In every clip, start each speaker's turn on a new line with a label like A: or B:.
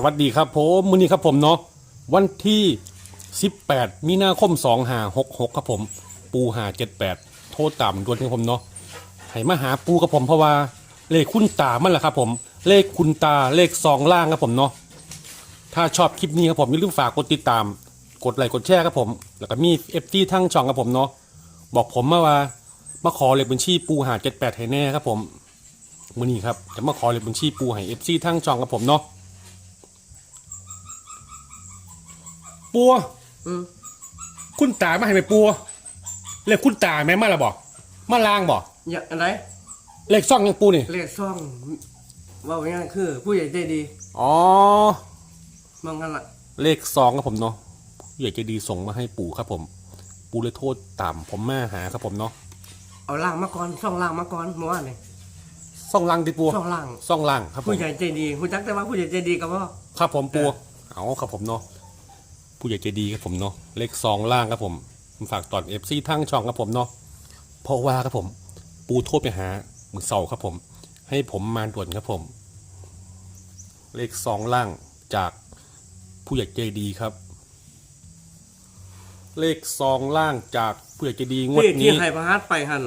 A: สวัสดีครับผมมือนี้ครับผมเนาะวันที่ 18 มีนาคม2566ครับผม ปูหา78 โทษตามด่วนครับผมเนาะให้มาหาปูกับผมเพราะว่าเลขคุณตามันแหละครับผม เลขคุณตาเลขซองล่างครับผมเนาะถ้าชอบคลิปนี้ครับผมอย่าลืมฝากกดติดตาม กดไลค์กดแชร์ครับผม แล้วก็มีเอฟซีทั้งช่องครับผมเนาะบอกผมมาว่ามาขอเลขบัญชีปูหา78ให้แน่ครับผมมือนี้ครับจะมาขอเลขบัญชีปูให้เอฟซีทั้งจองกับผมเนาะ ปัว
B: อืม
A: คุณตามาให้ไหมปัวเลขคุณตาแม่มาและบอกมาลางบอก
B: อย่างอะไร
A: เลขซ่องยังปูนี่
B: เรียกซ่องว่าง่ายๆคือ ผู้ใหญ่ใจดี
A: อ๋อ
B: มองกันละ
A: เลขซองครับผมเนาะผู้ใหญ่ใจดีส่งมาให้ปู่ครับผม ปูเลยโทษตามผมมาหาครับผมเนาะ
B: เอาล่างมาก่อนซ่องล่างมาก่อนเมื่อวานนี่
A: ซ่องล่างดิปัว
B: ซ่องล่าง
A: ซ่องล่างครับผม
B: ผู้ใหญ่ใจดีผู้จักแต่ว่าผู้ใหญ่ใจดีกับว่า
A: ครับผมปัวเอาครับผมเนาะ ผู้ใหญ่ใจดีครับผมเนาะเลขซองล่างครับผมผมฝากตอนเอฟซีทั้งช่องครับผมเนาะเพราะว่าครับผม ปูโทษไปหามือเสาครับผม ให้ผมมาด่วนครับผม เลขซองล่างจากผู้ใหญ่ใจดีครับ เลขซองล่างจากผู้ใหญ่ใจดีงวด
B: ที่ที่
A: นี้
B: ให้ประหัสไปหัน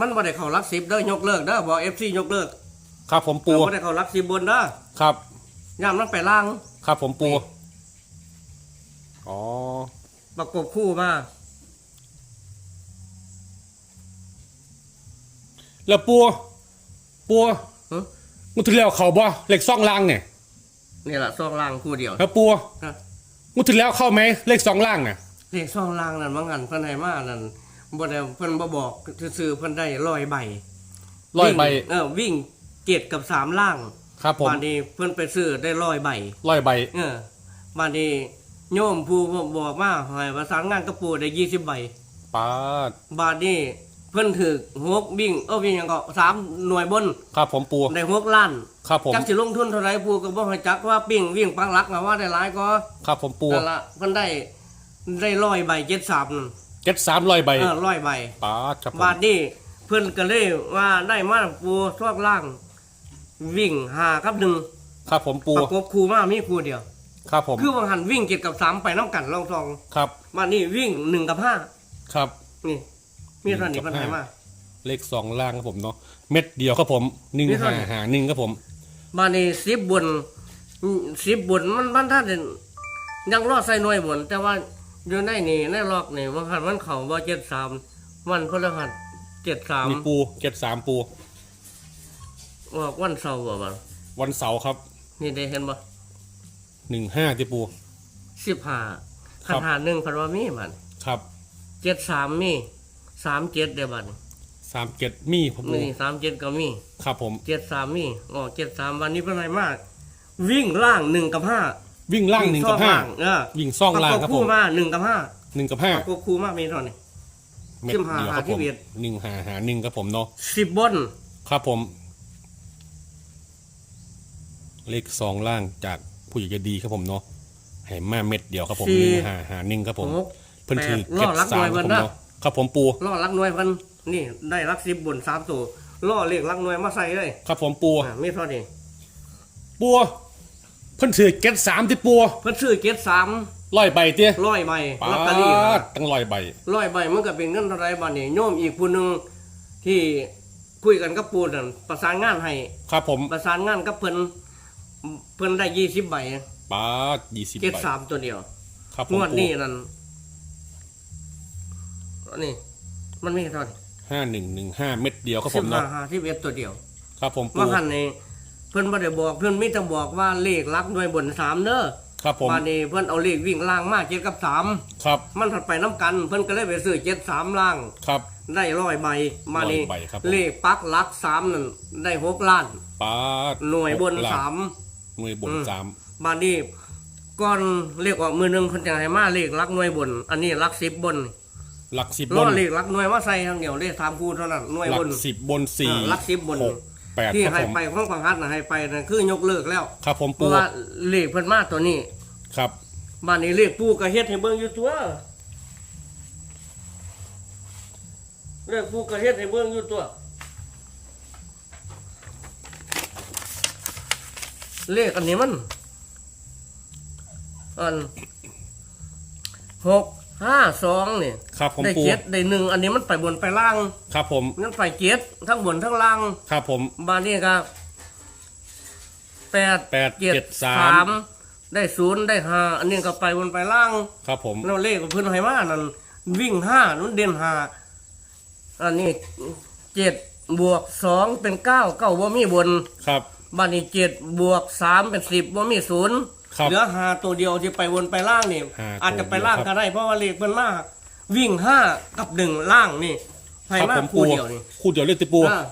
B: มันบ่ได้เข้ารักสิบเด้อยกเลิกเด้อบอกเอฟซียกเลิก
A: ครับผมปู
B: บ่ได้เข้ารักสิบบนเด้อ
A: ครับ
B: ย่ามนั่งไปล่าง
A: ครับผมปู อ๋อ
B: ประกบคู่มา
A: แล้วปูปู
B: หึ
A: งวดที่แล้วเขาบ่เลขซองล่างเนี่ย
B: นี่แหละซ่องล่างคู่เดียว
A: แล้วปู
B: นะ
A: งวดที่แล้วเข้าไหมเลขซองล่างเนี่ย
B: เรียกซ่องล่างนั่นว่างันเพิ่นให้มานั่นบ่ได้เพิ่นบ่บอกซื่อๆเพิ่นได้ร้อยใบ
A: ร้อยใบ
B: วิ่งเออวิ่งเจ็ดกับสามล่าง
A: ครับผม
B: บานนี้เพิ่นไปซื้อได้ร้อยใบ
A: ร้อยใบ
B: เออบ้านนี้ โยมผู้บอกมาให้ประสานงานกับปู่ได้ยี่สิบใบ
A: ป้าด
B: บ้านนี้เพิ่นถือหกวิ่งเออวิ่งหยังก็สามหน่วยบน
A: ครับผมปู
B: ได้หกล้าน
A: ครับผม
B: จักสิลงทุนเท่าไหรปู่ก็บ่ให้จักว่าปิ้งวิ่งปักหลักนะว่าได้หลายก็
A: ครับผมปู
B: นั่นละเพิ่นได้ได้ร้อยใบเจ็ดสามนั่น
A: เจ็ดสามร้อยใบ
B: เออร้อยใบ
A: ป้าดครับผม
B: บาทนี้เพิ่นก็เลยว่าได้มาปู่ทอกล่าง วิ่งหากับหนึ่ง
A: ครับผมปู
B: ประกบคู่มามีคู่เดียว
A: ครับผม
B: คือว่าหันวิ่งเจ็ดกับสามไปน้ำกันลองทอง
A: ครับ
B: มานี่วิ่งหนึ่งกับห้า
A: ครับ
B: นี่ มีเท่านี้
A: หนึ่
B: ปั
A: ง
B: ญ
A: กับ
B: หา
A: ห้า
B: มา
A: เลขสองล่างครับผมเนาะเม็ดเดียวครับผมหนึ่ง
B: มีเท่า
A: หา
B: ไหร่
A: หาหนึ่งครับผม
B: มานี่สิบบนสิบบนมันมันถ้าเด่นยังรอดใส่หน่วยบน แต่ว่าอยู่ในนี่ในล็อกนี่วันหันวันเขาว่าเจ็ดสามวันพฤหัสเจ็ดสาม
A: มีปูเจ็ดสามปู
B: ออกวันเสาร์บ่บัง
A: วันเสาร์ครับ
B: นี่ได้เห็นบ่
A: หนึ่งห้าที่ปู
B: สิบห้า
A: ครั
B: ขั
A: บ
B: นหาหนึ่งพันว่ามีมัน
A: ครับ
B: เจ็ดสามมีสามเจ็ดเดียวบัน
A: สามเจ็ดมีครับปู
B: นี่สามเจ็ดก็มี
A: ครับผม
B: เจ็ดสามมีอ๋อเจ็ดสามวันนี้เป็นไรมาก วิ่งล่างหนึ่งกับห้า
A: วิ่งล่างหนึ่งกับห้า
B: เออ
A: วิ่งซ่องล่าง
B: ประก
A: ครับ
B: บ
A: ผ
B: คู่
A: ม
B: มาหนึ่งกับห้า
A: หนึ่งกับห้า
B: ประกบคู่มามีเท่านี้
A: เม็ด
B: สิบห้า
A: เดียวครับ
B: หาที่
A: ผม
B: เบียด
A: หนึ่งหาหาหนึ่งครับผมเนาะ
B: สิบบน
A: ครับผม เลขสองล่างจาก ผู้ใหญ่ใจะดีครับผมเนาะให้มาเม็ดเดียวครับผมหนึ่งหาหาหนึ่งครับผม
B: หก
A: เพิ่นถือ
B: แปด
A: เจ็ด
B: ล่อรัก
A: สาม
B: หน่วย
A: ครับผม
B: เพิ่นนะ
A: เนาะ ครับผมปู
B: ล่อลักหน่วยเพันนี่ได้รักสิบบนสามตัวล่อเลขลักหน่วยมาใส่เลย
A: ครับผมปู
B: อ่ามีเท่านี้
A: ปูเพิ่นถือเจ็ดสามที่ปู
B: เพิ่นซื้อเจ็ดสาม
A: ร้อยใบเตี้ย
B: ร้อยใบ
A: ป้า
B: ลอตเตอรี่
A: ดตั้งร้อยใบ
B: ร้อยใบมันก็เป็นเงินเท่าไรบ้านนี่โยมอีกผู้หนึ่งที่คุยกันกับปูนั่นประสานงานให้
A: ครับผม
B: ประสานงานกับเพิ่น เพิ่นได้ยี่สิบใบ
A: ป้าดยี่สิบ
B: เจ็ด
A: ใบ
B: สามตัวเดียว
A: ครับผ
B: ง
A: ม
B: วด
A: ปู
B: นี้นั่นอันนี้มันมีเท่าไหร่
A: ห้าหนึ่งหนึ่งห้าเม็ดเดียวครับผ
B: สิบ
A: ม
B: ห้า
A: เนาะ
B: ห้าสิบเอ็ดตัวเดียว
A: ครับผมปู
B: ว่าหันนี่เพิ่นบ่ได้บอก เพิ่นมีแต่บอกว่าเลขลักหน่วยบนสามเด้อ
A: ครับผม
B: บ้านนี้เพิ่นเอาเลขวิ่งล่างมาเจ็ดกับสาม
A: ครับ
B: มันถัดไปน้ำกัน เพิ่นก็เลยไปซื้อเจ็ดสามล่าง
A: ครับ
B: ได้ร้อยใบมานี่
A: ร้อยใบครับผม
B: เลขปักลักสามนั่นได้หกล้าน
A: ป้าด
B: หน่วยบน
A: หกล้
B: สาม
A: หน่วยบน
B: อืม
A: สาม
B: บานนี้ก่อนเลขออกมือหนึ่งคนจะให้มาเลขลักหน่วยบน อันนี้ลักสิบบน
A: หลักสิบ
B: ล้
A: บ
B: อนเลขลักหน่วยมาใส่ทางเดียวเลขสามคู่เท่านั้นหน่วย
A: หลั
B: บ
A: ก
B: น
A: สิบบนสี่
B: อ่าหลักสิบบน
A: หกแปด
B: ที่
A: ครับ
B: ให้
A: ผม
B: ไปของปังฮัดนะให้ไปนะคือยกเลิกแล้ว
A: ครับผม
B: เพ
A: ปู
B: ราะว่าเลขเพิ่นมาตัวนี้
A: ครับ
B: บ้านนี้เลขปูก็เฮ็ดให้เบิ่งอยู่ตัวเลขปูก็เฮ็ดให้เบิ่งอยู่ตัว เลขอันนี้มัน อันหกห้าสองนี่
A: ครับผม
B: ได้
A: ปู
B: เจ็ดได้หนึ่งอันนี้มันไปบนไปล่าง
A: ครับผม
B: มันไปเจ็ดทั้งบนทั้งล่าง
A: ครับผม
B: บานนี้ครับแปด
A: แปด
B: เจ็ด
A: เจ็ดสาม
B: มได้ศูนย์ได้ห้าอันนี้ก็ไปบนไปล่าง
A: ครับผม
B: แล้วเลขของเพื่อนไฮมานั่นวิ่งห้านุ่นเด่นห้าอันนี้เจ็ดบวกสองเป็นเก้าเก้าว่ามีบน
A: ครับ
B: บ้านนี้เจ็ดบวกสามเป็นสิบว่ามีศูนย์
A: ครับ
B: เหลือหาตัวเดียวที่ไปวนไปล่างนี่
A: ห้า
B: อาจจะไปล่าง
A: ตัวเดียวครับ
B: ก็ได้เพราะว่าเลขเพิ่นมาวิ่งห้ากับหนึ่งล่างนี่ไฮ
A: ครับ
B: มา
A: ผม
B: คู่
A: ปู
B: เดียวนี่
A: คู่เดียวเลยติปู
B: อ่า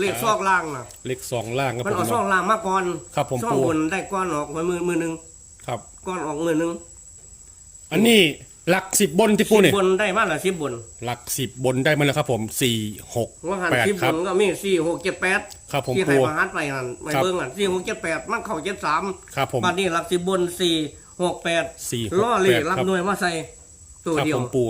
B: เลขซอกล่างนะ
A: เลขสองล่างครับ
B: มัน
A: ผม
B: เอาซอก
A: เนาะ
B: ล่างมาก่อน
A: ครับผม
B: ซอก
A: ปู
B: บนได้ก้อนออกไว้มือมือหนึ่ง
A: ครับ
B: ก้อนออกมือหนึ่ง
A: อันนี้ หลักสิบบนที่ปูเนี่ย
B: บนได้มาละสิบบน
A: หลักสิบบนได้มาแล้วครับผมสี่หก
B: ว่าหัน
A: แปด
B: สิบ
A: ครับ
B: บนก็มีสี่หกเจ็ดแปด
A: ครับผม
B: ที่ให้
A: ปู
B: ประหัดไปหันไป
A: ครับ
B: เบิ้งหันสี่หกเจ็ดแปดมันเข้าเจ็ดสาม
A: ครับผม
B: บัดนี้หลักสิบบนสี่หกแปด
A: สี่หก
B: ล่อเลข
A: แปด
B: รับ
A: ครับ
B: หน่วยมาใส่ตัว
A: ครับ
B: เดีย
A: ผ
B: ว
A: มปู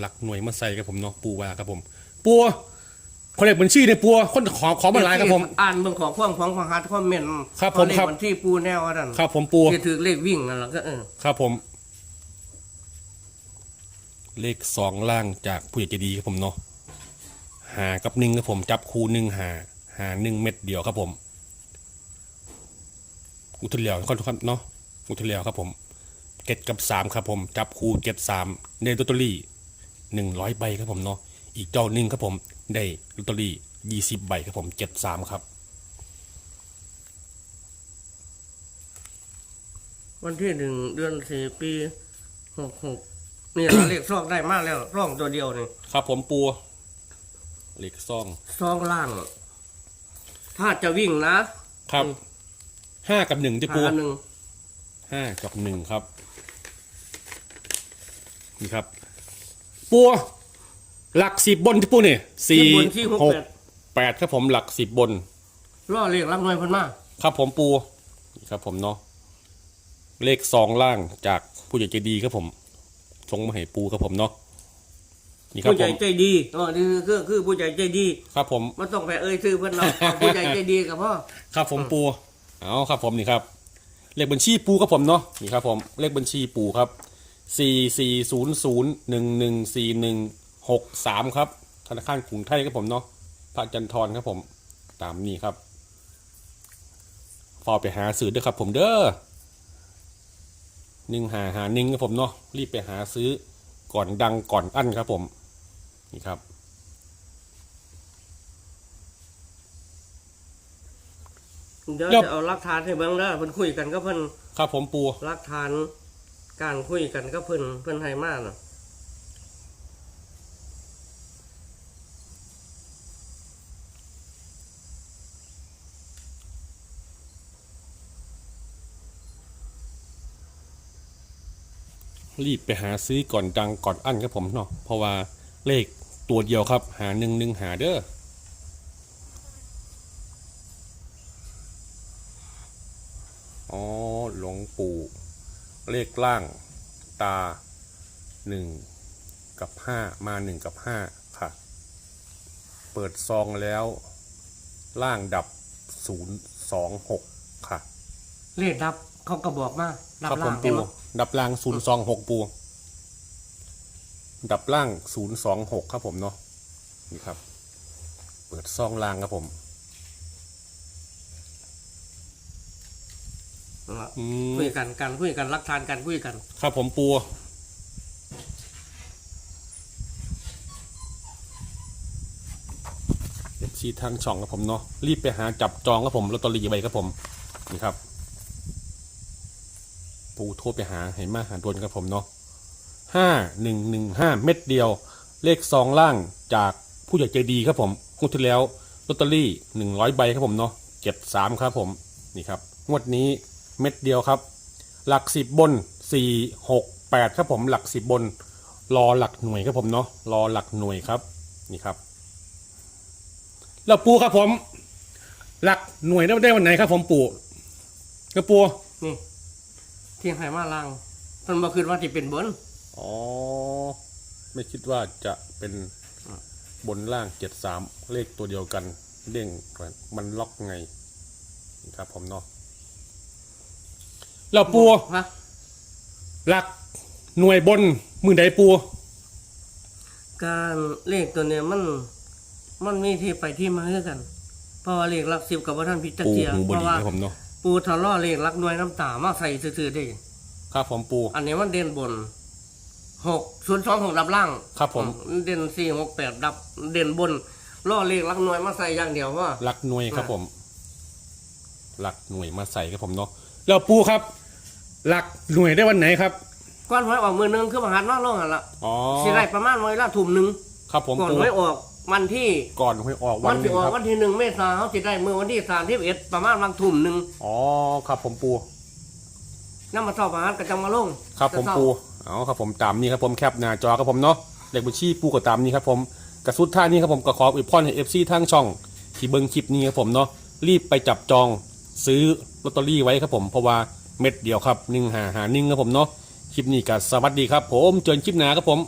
A: หลักหน่วยมาใส่ครับผมเนาะปูว่าครับผมปูคนเลขบัญชีเนี่ยปูคนขอขอมาหลายครับผม
B: อ่านเบิ่งของพ่วงของของฮัดคอมเมนต์
A: ครับผม
B: เลข
A: ครับ
B: วันที่ปูแนวอันนั้น
A: ครับผมปู
B: ที่ถือเลขวิ่งนั่นแหละก็เออ
A: ครับผม เลขสองล่างจากผู้ใหญ่ใจดีครับผมเนาะหากับหนึ่งครับผมจับคูหนึ่งหาหาหนึ่งเม็ดเดียวครับผมอุทุเลียวค่อนข้างเนาะอุทุเลียวครับผมเก็ตกับสามครับผมจับคูเก็ตสามในลอตเตอรี่หนึ่งร้อยใบครับผมเนาะอีกเจ้าหนึ่งครับผมได้ลอตเตอรี่ยี่สิบใบครับผมเจ็ดสามครับ
B: วันที่หนึ่งเดือนสี่ปีหกหก นี่ล่ะเลขซอกได้มากแล้วร่องตัวเดียวนี่
A: ครับผมปูเลขซอง
B: ซองล่าง ถ้าจะวิ่งนะครับ
A: ห้ากับหนึ่งจะปู
B: หาหนึ่ง
A: ห้ากับหนึ่งครับ นี่ครับปัวหลักสิบบนที่ปูเนี่ยสี่
B: ที่บนที่หก
A: หก
B: แปด
A: แปดครับผมหลักสิบบน
B: ล่อเลขรับหน่วยเพิ่นมา
A: ครับผมปูนี่ครับผมเนาะเลขสองล่างจากผู้ใหญ่ใจดีครับผม ส่งมาให้ปูครับผมเนาะนี่ครับ
B: ผู้ให
A: ผ
B: ญ่
A: ม
B: ใจดีอ๋อนี่คือคือผู้ใหญ่ใจดี
A: ครับผม
B: ไม่ต้องไปเอ่ยชื่อเพิ่นเนาะเอาผู้ใหญ่ใจดีกับพ่อ
A: ครับผมปูเอาครับผมนี่ครับ เลขบัญชีปูครับผมเนาะนี่ครับผมเลขบัญชีปูครับสี่สี่ศูนย์ศูนย์หนึ่งหนึ่งสี่หนึ่งหกสามครับธนาคารกรุงไทยครับผมเนาะพระจันทรครับผม ตามนี้ครับฟอไปหาซื้อเด้อครับผมเด้อ หนึ่งหาหาหนึ่งครับผมเนาะรีบไปหาซื้อก่อนดังก่อนอั้นครับผม นี่ครับ
B: เดี๋ยว
A: แล้ว
B: จะเอาหลักฐานให้เบิ่งเด้อเพิ่นคุยกันก็เพิ่น
A: ครับผมปู
B: หลักฐานการคุยกันก็เพิ่นเพิ่นให้มาน่ะ
A: รีบไปหาซื้อก่อนดังก่อนอั้นครับผมเนาะเพราะว่าเลขตัวเดียวครับ หาหนึ่งหนึ่งหาเด้ออ๋อหลวงปู่เลขล่างตาหนึ่งกับห้ามาหนึ่งกับห้าค่ะ เปิดซองแล้ว ล่างดับศูนย์สองหกค่ะ
B: เลขดับ เขาก็บอกมาดับ
A: ครับผ
B: ล่ามง
A: ปู
B: เห็นบ่
A: ดับล่างศูนย์สองหกปู ดับล่างศูนย์สองหกครับผมเนาะนี่ครับ เปิดซองล่างครับผมอืม
B: คุยกันกันคุยกันหลักฐานกันคุยกัน
A: ครับผมปู เอฟซีทางช่องครับผมเนาะรีบไปหาจับจองครับผมลอตเตอรี่ใบครับผม นี่ครับ ปูโทรไปหาเห็นมาหาดวนครับผมเนาะห้าหนึ่งหนึ่งห้าเม็ดเดียว เลขซองล่างจากผู้ใหญ่ใจดีครับผมงวดที่แล้วลอตเตอรี่หนึ่งร้อยใบครับผมเนาะเจ็ดสามครับผมนี่ครับงวดนี้เม็ดเดียวครับ หลักสิบบนสี่หกแปดครับผมหลักสิบบน รอหลักหน่วยครับผมเนาะรอหลักหน่วยครับนี่ครับแล้วปูครับผม หลักหน่วยได้ได้วันไหนครับผมปูกระปู
B: นี่ ที่ยงให้มาล่างเพิ่นบ่คิดว่าสิเป็นบน
A: อ๋อ ไม่คิดว่าจะเป็นบนล่างเจ็ดสามเลขตัวเดียวกัน เด้งมันล็อกไงนี่ครับผมเนาะแล้วปู
B: ฮะ
A: หลักหน่วยบนมือใดปู
B: การเลขตัวเนี้ยมัน มันมีที่ไปที่มาคือกัน เพราะว่าเลขหลักสิบกับว่าท่านพิจัก
A: ปู
B: เทีย
A: หูบ
B: เพราะ
A: ดี
B: ว่า
A: ครับผมเนาะ
B: ปูทะเลาะเลขหลักหน่วยน้ำตามาใส่ซื่อๆได้
A: ครับผมปู
B: อันนี้มันเด่นบนหกศูนย์สองหกดับล่าง
A: ครับผม
B: อืเด่นสี่หกแปดดับ เด่นบนล่อเลขหลักหน่วยมาใส่อย่างเดียวว่า
A: หลักหน่วยครับผมหลักหน่วยมาใส่ครับผมเนาะแล้วปูครับ หลักหน่วยได้วันไหนครับ
B: ก้อนหวยออกมือหนึงคือประหารนอกโลกหันละ
A: อ๋อ
B: สิไรประมาณวันละทุ่มหนึ่ง
A: ครับผม
B: ก่อน
A: ปู
B: หวยออก วันที่
A: ก่อนหวยออกวั
B: วันน
A: ห
B: ที่
A: นึ่ง
B: ออก
A: ครับ
B: วันที่หนึ่งเมษาเขาจะได้เมื่อวันที่สามที่เอ็ดประมาณวันทุ่มหนึ่ง
A: อ๋อครับผมปู
B: น้ำมาสอบประหารกระจังมาลง
A: ครับผมปูเอาครับผมตามนี้ครับผมแคปหน้าจอครับผมเนาะเด็กบัญชีปูก็ตามนี้ครับผมกระสุดท่านี้ครับผมก็ขออวยพรให้เอฟซีทางช่อง ที่เบิ้งคลิปนี้ครับผมเนาะรีบไปจับจองซื้อลอตเตอรี่ไว้ครับผมเพราะว่าเม็ดเดียวครับหนึ่งหาหาหนึ่งครับผมเนาะคลิปนี้ก็สวัสดีครับผมเจอกันคลิปหน้าครับผม